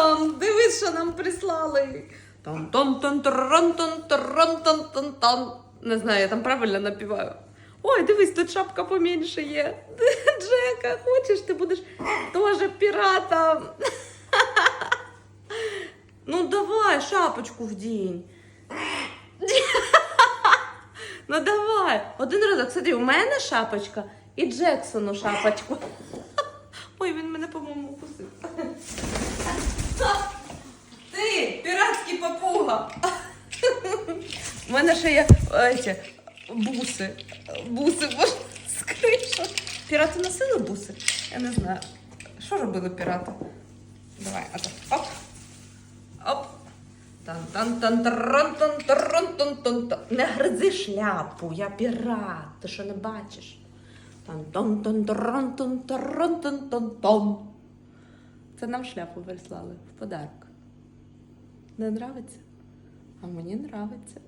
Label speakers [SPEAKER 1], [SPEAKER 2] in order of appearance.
[SPEAKER 1] там, дивись, що нам прислали. там тон тон трон тон трон тон тон тон Не знаю, я там правильно напіваю. Ой, дивись, тут шапка поменше є. Джека, хочеш, ти будеш теж піратом. Ну давай, шапочку вдінь. Ну давай. Один разок. Смотри, у мене шапочка і Джексону шапочку. Ой, він мене, по-моєму, У мене ще є е, ці, буси. Буси, боже, скриша. Пірати носили буси? Я не знаю. Що робили пірати? Давай, а так. Оп. Оп. Тан-тан-тан-таран-тан-таран-тан-тан-тан. Не гризи шляпу, я пірат. Ти що не бачиш? Тан-тан-тан-таран-тан-таран-тан-тан-тан. Це нам шляпу прислали в подарок. Не нравиться? А мені нравиться.